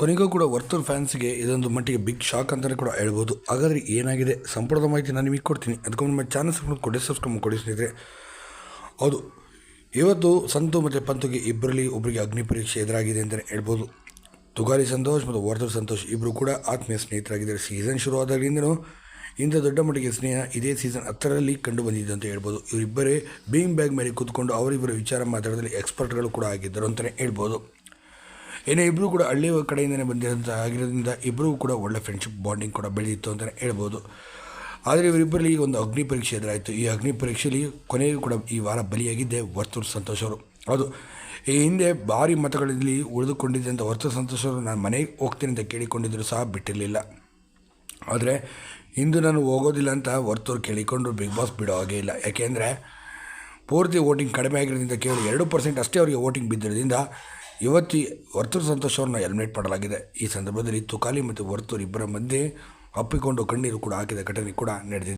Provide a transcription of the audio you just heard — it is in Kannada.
ಕೊನೆಗೂ ಕೂಡ ವರ್ತೂರ್ ಫ್ಯಾನ್ಸ್ಗೆ ಇದೊಂದು ಮಟ್ಟಿಗೆ ಬಿಗ್ ಶಾಕ್ ಅಂತಲೇ ಕೂಡ ಹೇಳ್ಬೋದು. ಹಾಗಾದರೆ ಏನಾಗಿದೆ? ಸಂಪೂರ್ಣ ಮಾಹಿತಿ ನಾನು ನಿಮಗೆ ಕೊಡ್ತೀನಿ. ಅದಕ್ಕೊಂದು ನಿಮ್ಮ ಚಾನಲ್ ಸಬ್ಸ್ಕ್ರೈಬ್ ಕೊಡಿ ಸಬ್ಸ್ಕ್ರೈಬ್ ಕೊಡಿ ಸ್ನೇಹಿತರೆ. ಹೌದು. ಇವತ್ತು ಸಂತು ಮತ್ತು ಪಂತುಗೆ ಇಬ್ಬರಲ್ಲಿ ಒಬ್ಬರಿಗೆ ಅಗ್ನಿ ಪರೀಕ್ಷೆ ಎದುರಾಗಿದೆ ಅಂತಲೇ ಹೇಳ್ಬೋದು. ತುಗಾರಿ ಸಂತೋಷ್ ಮತ್ತು ವರ್ತೂರ್ ಸಂತೋಷ್ ಇಬ್ಬರು ಕೂಡ ಆತ್ಮೀಯ ಸ್ನೇಹಿತರಾಗಿದ್ದಾರೆ. ಸೀಸನ್ ಶುರುವಾದಾಗಲಿಂದನೂ ಇಂಥ ದೊಡ್ಡ ಮಟ್ಟಿಗೆ ಸ್ನೇಹ ಇದೇ ಸೀಸನ್ ಹತ್ತರಲ್ಲಿ ಕಂಡು ಬಂದಿದ್ದು ಅಂತ ಹೇಳ್ಬೋದು. ಇವರಿಬ್ಬರೇ ಬೀಮ್ ಬ್ಯಾಗ್ ಮೇಲೆ ಕೂತ್ಕೊಂಡು ಅವರಿಬ್ಬರ ವಿಚಾರ ಮಾತಾಡೋದ್ರಲ್ಲಿ ಎಕ್ಸ್ಪರ್ಟ್ಗಳು ಕೂಡ ಆಗಿದ್ದರು ಅಂತಲೇ ಹೇಳ್ಬೋದು. ಏನೇ ಇಬ್ಬರು ಕೂಡ ಹಳ್ಳಿ ಕಡೆಯಿಂದನೇ ಬಂದಿರೋಂಥ ಆಗಿರೋದ್ರಿಂದ ಇಬ್ಬರೂ ಕೂಡ ಒಳ್ಳೆ ಫ್ರೆಂಡ್ಶಿಪ್ ಬಾಂಡಿಂಗ್ ಕೂಡ ಬೆಳೆದಿತ್ತು ಅಂತಲೇ ಹೇಳ್ಬೋದು. ಆದರೆ ಇವರಿಬ್ಬರಲ್ಲಿ ಈಗ ಒಂದು ಅಗ್ನಿ ಪರೀಕ್ಷೆ ಎದುರಾಯಿತು. ಈ ಅಗ್ನಿ ಪರೀಕ್ಷೆಯಲ್ಲಿ ಕೊನೆಗೂ ಕೂಡ ಈ ವಾರ ಬಲಿಯಾಗಿದ್ದೆ ವರ್ತೂರು ಸಂತೋಷ್ ಅವರು. ಹೌದು. ಈ ಹಿಂದೆ ಭಾರಿ ಮತಗಳಲ್ಲಿ ಉಳಿದುಕೊಂಡಿದ್ದಂಥ ವರ್ತೂರು ಸಂತೋಷ್ ಅವರು ನಾನು ಮನೆಗೆ ಹೋಗ್ತೀನಿ ಅಂತ ಕೇಳಿಕೊಂಡಿದ್ದರೂ ಸಹ ಬಿಟ್ಟಿರಲಿಲ್ಲ. ಆದರೆ ಇಂದು ನಾನು ಹೋಗೋದಿಲ್ಲ ಅಂತ ವರ್ತೂರು ಕೇಳಿಕೊಂಡು ಬಿಗ್ ಬಾಸ್ ಬಿಡೋ ಹಾಗೆ ಇಲ್ಲ. ಯಾಕೆಂದರೆ ಪೂರ್ತಿ ವೋಟಿಂಗ್ ಕಡಿಮೆ ಆಗಿರೋದ್ರಿಂದ ಕೇವಲ ಎರಡು ಪರ್ಸೆಂಟ್ ಅಷ್ಟೇ ಅವರಿಗೆ ವೋಟಿಂಗ್ ಬಿದ್ದಿರೋದ್ರಿಂದ ಇವತ್ತು ವರ್ತೂರು ಸಂತೋಷವನ್ನು ಎಲಿಮಿನೇಟ್ ಮಾಡಲಾಗಿದೆ. ಈ ಸಂದರ್ಭದಲ್ಲಿ ತುಕಾಲಿ ಮತ್ತು ವರ್ತೂರು ಇಬ್ಬರ ಮಧ್ಯೆ ಅಪ್ಪಿಕೊಂಡು ಕಣ್ಣೀರು ಕೂಡ ಹಾಕಿದ ಘಟನೆ ಕೂಡ ನಡೆದಿದೆ.